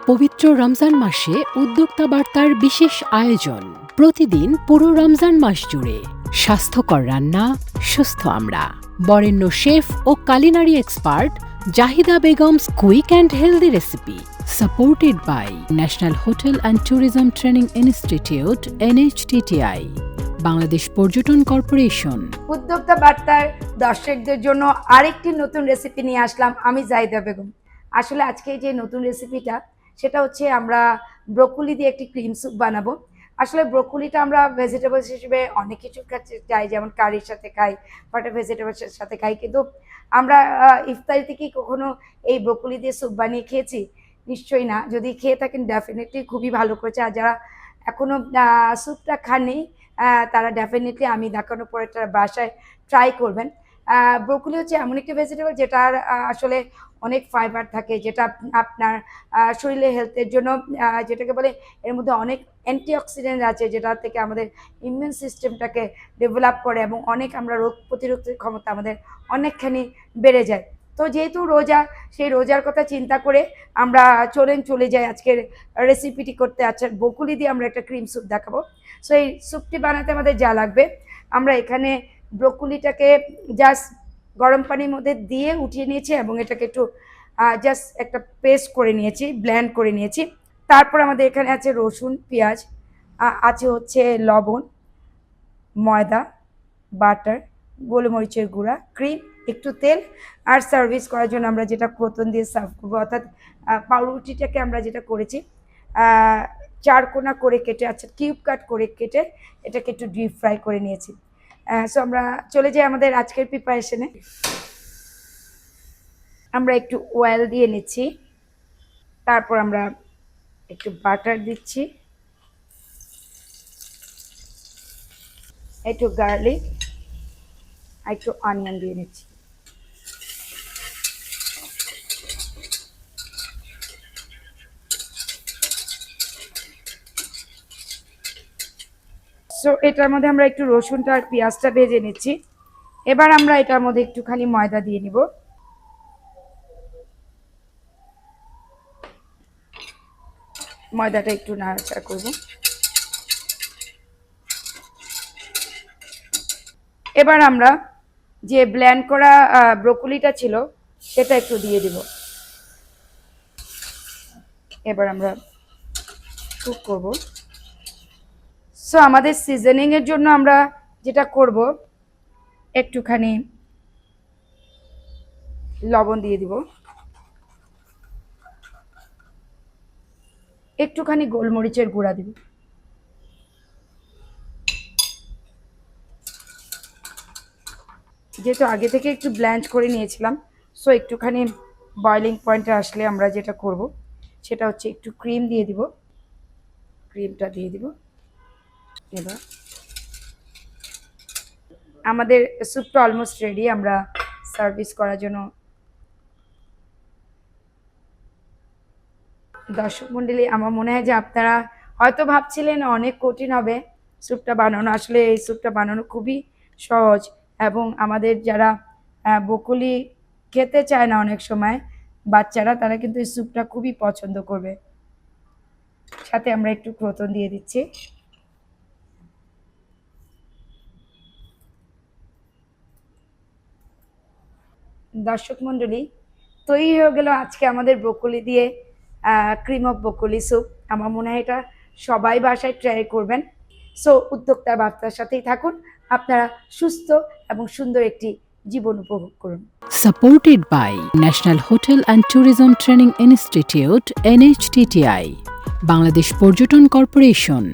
পবিত্র রমজান মাসে উদ্যোক্তা বার্তার বিশেষ আয়োজন। প্রতিদিন পুরো রমজান মাস জুড়ে স্বাস্থ্যকর রান্না, সুস্থ আমরা। বরেণ্য chef O culinary expert Zahida Begum's quick and healthy recipe supported by national hotel and tourism training institute NHTTI Bangladesh পর্যটন কর্পোরেশন। উদ্যোক্তা বার্তার দর্শকদের জন্য আরেকটি নতুন রেসিপি নিয়ে আসলাম আমি জাহিদা বেগম। আসলে আজকে যে নতুন রেসিপিটা সেটা হচ্ছে আমরা ব্রোকলি দিয়ে একটি ক্রিম স্যুপ বানাবো। আসলে ব্রোকলিটা আমরা ভেজিটেবলস হিসেবে অনেক কিছু খাই যেমন কারির সাথে খাই বাটার ভেজিটেবলসের সাথে খাই কিন্তু আমরা আহ, ইফতারিতে কি কখনো এই ব্রোকলি দিয়ে স্যুপ বানিয়ে খেয়েছি? নিশ্চয়ই না। যদি খেয়ে থাকেন ডেফিনেটলি খুবই ভালো করেছে। আর যারা এখনও স্যুপটা খাননি তারা ডেফিনেটলি আমি দেখানোর পরে তারা বাসায় ট্রাই করবেন। ব্রোকলি হচ্ছে এমন একটি ভেজিটেবল যেটার আসলে অনেক ফাইবার থাকে, যেটা আপনার শরীরে হেলথের জন্য যেটাকে বলে, এর মধ্যে অনেক অ্যান্টিঅক্সিডেন্ট আছে, যেটা থেকে আমাদের ইমিউন সিস্টেমটাকে ডেভেলপ করে এবং অনেক আমরা রোগ প্রতিরোধ ক্ষমতা আমাদের অনেকখানি বেড়ে যায়। তো যেহেতু রোজা, সেই রোজার কথা চিন্তা করে আমরা চলেন চলে যাই আজকের রেসিপিটি করতে। আচ্ছা বকুলি দিয়ে আমরা একটা ক্রিম স্যুপ দেখাবো। সো এই স্যুপটি বানাতে আমাদের যা লাগবে, আমরা এখানে ব্রোকলিটাকে জাস্ট গরম পানির মধ্যে দিয়ে উঠিয়ে নিয়েছি এবং এটাকে একটু জাস্ট একটা পেস্ট করে নিয়েছি ব্ল্যান্ড করে নিয়েছি। তারপর আমাদের এখানে আছে রসুন পেঁয়াজ আছে হচ্ছে লবণ ময়দা বাটার গোলমরিচের গুঁড়া ক্রিম একটু তেল। আর সার্ভিস করার জন্য আমরা যেটা ক্রোতন দিয়ে সার্ভ করব অর্থাৎ পাউরুটিটাকে আমরা যেটা করেছি আহ, চার কোনা করে কেটে আচ্ছা কিউব কাট করে কেটে এটাকে একটু ডিপ ফ্রাই করে নিয়েছি। সো আমরা চলে যাই আমাদের আজকের প্রিপারেশনে আমরা একটু অয়েল দিয়ে নিচ্ছি। তারপর আমরা একটু বাটার দিচ্ছি। একটু গার্লিক একটু অনিয়ন দিয়ে নিচ্ছি। সো এটার মধ্যে আমরা একটু রসুনটা আর পেঁয়াজটা ভেজে নিচ্ছি। এবার আমরা এটার মধ্যে একটুখানি ময়দা দিয়ে নিব। ময়দাটা একটু নাড়াচাড়া করব। এবার আমরা যে ব্ল্যান্ড করা ব্রোকলিটা ছিল, সেটা একটু দিয়ে দিব। এবার আমরা কুক করব। সো আমাদের সিজনিং এর জন্য আমরা যেটা করব, একটুখানি লবণ দিয়ে দিব। একটুখানি গোলমরিচের গুঁড়া দিব। যেহেতু আগে থেকে একটু ব্ল্যান্ড করে নিয়েছিলাম সো একটুখানি বয়লিং পয়েন্টে আসলে আমরা যেটা করব, সেটা হচ্ছে একটু ক্রিম দিয়ে দিব। ক্রিমটা দিয়ে দিব। এবার। আমাদের স্যুপটা অলমোস্ট রেডি আমরা সার্ভিস করার জন্য দর্শক মণ্ডলী আমার মনে হয় যে আপনারা হয়তো ভাবছিলেন অনেক কঠিন হবে স্যুপটা বানানো। আসলে এই স্যুপটা বানানো খুবই সহজ এবং আমাদের যারা বকুলি খেতে চায় না অনেক সময়, বাচ্চারা, তারা কিন্তু এই স্যুপটা খুবই পছন্দ করবে। সাথে আমরা একটু ক্রোতন দিয়ে দিচ্ছি। দর্শক মণ্ডলী, তৈরি হয়ে গেল আজকে আমাদের ব্রোকলি দিয়ে ক্রিম অফ ব্রোকলি স্যুপ। আমার মনে হয় এটা সবাই বাসায় ট্রাই করবেন। সো উদ্যোক্তা বার্তার সাথেই থাকুন। আপনারা সুস্থ এবং সুন্দর একটি জীবন উপভোগ করুন। Supported by national hotel and tourism training institute NHTTI Bangladesh পর্যটন কর্পোরেশন